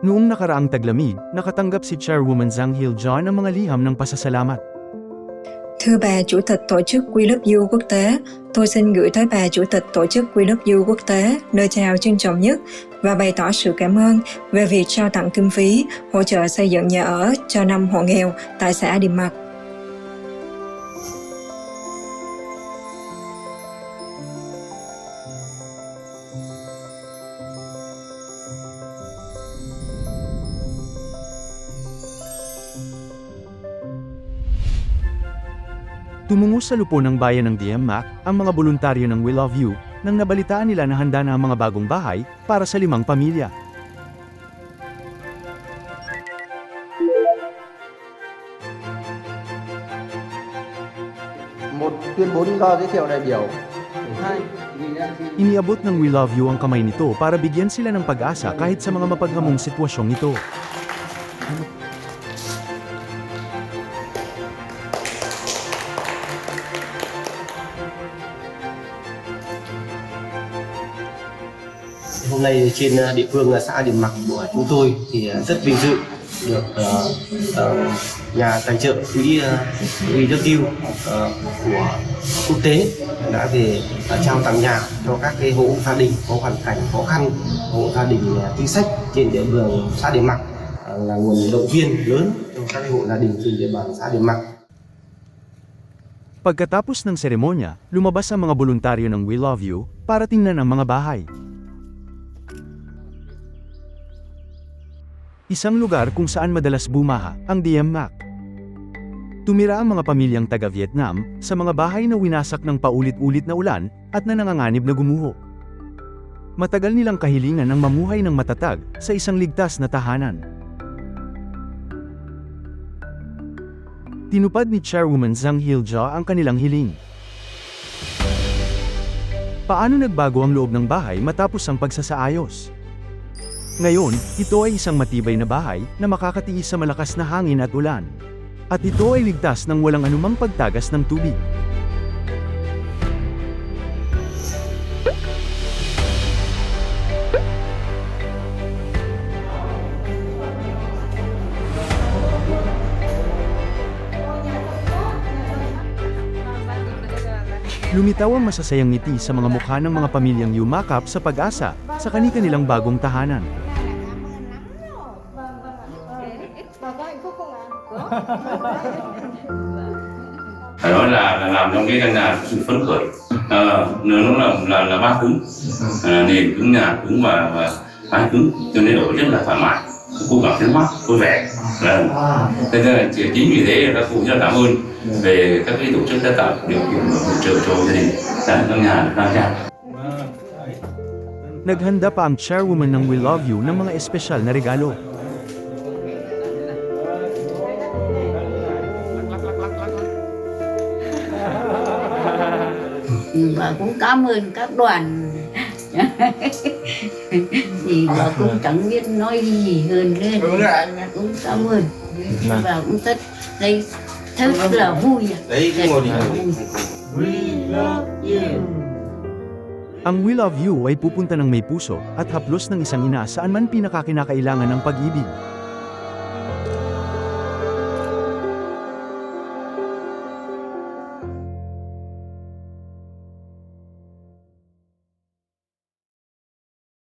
Noong nakaraang taglamig, nakatanggap si Chairwoman Zhang Hil-john ng mga liham ng pasasalamat. Thưa bà Chủ tịch Tổ chức We Love You quốc tế, tôi xin gửi tới bà Chủ tịch Tổ chức We Love You quốc tế lời chào trân trọng nhất và bày tỏ sự cảm ơn về việc trao tặng kinh phí hỗ trợ xây dựng nhà ở cho năm hộ nghèo tại xã Điềm Mạc. Tumungo sa lupo ng bayan ng Diemmac, ang mga voluntaryo ng We Love You, nang nabalitaan nila na handa na ang mga bagong bahay, para sa limang pamilya. một tuyên bố lý do giới thiệu đại biểu hai Iniabot ng We Love You ang kamay nito para bigyan sila ng pag-asa kahit sa mga mapaghamong sitwasyong ito. Hôm nay trên à, địa phương là xã Điện Mặc của chúng tôi thì à, rất vinh dự được uh, uh, nhà tài trợ quỹ uh, WW uh, của quốc tế đã về uh, trao tặng nhà cho các cái hộ gia đình có hoàn cảnh khó khăn, hộ gia đình ờ, chính sách trên địa bàn xã Điện Mặc uh, là nguồn động viên lớn cho các cái hộ gia đình trên địa bàn xã Điện Mặc. Pagkatapos ng seremonya, lumabas ang mga voluntaryo ng We Love You para tingnan ang mga bahay. Isang lugar kung saan madalas bumaha, ang Diem Mac. Tumira ang mga pamilyang taga-Vietnam sa mga bahay na winasak ng paulit-ulit na ulan at na nanganganib na gumuho. Matagal nilang kahilingan ng mamuhay ng matatag sa isang ligtas na tahanan. Tinupad ni Chairwoman Zhang Hiljia ang kanilang hiling. Paano nagbago ang loob ng bahay matapos ang pagsasaayos? Ngayon, ito ay isang matibay na bahay na makakatiis sa malakas na hangin at ulan. At ito ay ligtas ng walang anumang pagtagas ng tubig. Lumitaw ang masasayang ngiti sa mga mukha ng mga pamilyang yumakap sa pag-asa sa kani-kanilang bagong tahanan. Phải nói là, là làm trong cái căn nhà sự phấn khởi. À, nó là là là ba cứng. À, nền cứng nhà cứng và và mái cứng. Cho nên ở rất là thoải mái. Cô cảm thấy mát vui vẻ. Là thế nên là chính vì thế là các cụ rất là cảm ơn về các cái tổ chức đã tạo điều kiện và hỗ trợ cho gia đình tại căn nhà được khang trang Naghanda pa ang chairwoman ng We Love You ng mga espesyal na regalo. Và cũng cảm ơn các đoàn. Thì bà cũng chẳng biết nói gì hơn nên cũng cảm ơn. Và cũng rất đây rất là vui. Đấy rất là vui Ang We Love You ay pupunta ng may puso at haplos ng isang ina saan man pinakakinakailangan ng pag-ibig.